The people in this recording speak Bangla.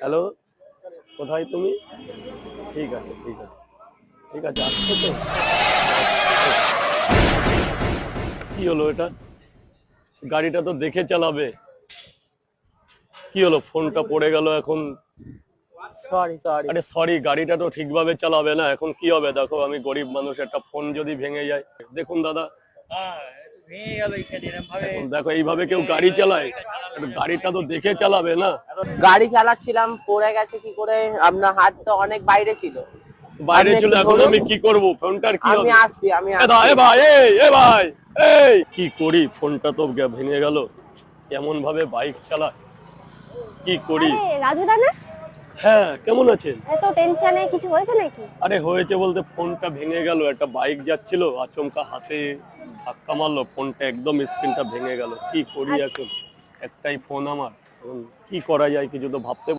হ্যালো কোথায় তুমি? ঠিক আছে ঠিক আছে। ঠিক আছে আসছো তো? কি হলো এটা? গাড়িটা তো দেখে চালাবে। কি হলো ফোনটা পড়ে গেল এখন? সরি সরি আরে সরি গাড়িটা তো ঠিকভাবে চালাবে না। এখন কি হবে? দেখো আমি গরিব মানুষ একটা ফোন যদি ভেঙে যায়। দেখুন দাদা। ভেঙে গেল এখানে ভাবে দেখো এইভাবে কেউ গাড়ি চালায়। গাড়িটা তো দেখে চালাবে না। গাড়ি চালাচ্ছিলাম পড়ে গেছে কি করে? আপনার হাত তো অনেক বাইরে ছিল। বাইরে চলে এখন আমি কি করব? ফোনটার কি আমি আসছি আমি এ ভাই এই এ ভাই এই। কি করি? ফোনটা তো ভেঙে গেল। কেমন ভাবে বাইক চালায়? কি করি? রাজু দা না হ্যাঁ কেমন আছেন? এত টেনশনে কিছু হয়েছে নাকি? আরে হয়েছে বলতে ফোনটা ভেঙে গেল একটা বাইক যাচ্ছিল আচমকা হাতে ধাক্কা মারলো ফোনটা একদম স্ক্রিনটা ভেঙে গেল। কি করি এখন? একটাই ফোন আমার। এখন কি করা যায় কিছু তো ভাবতে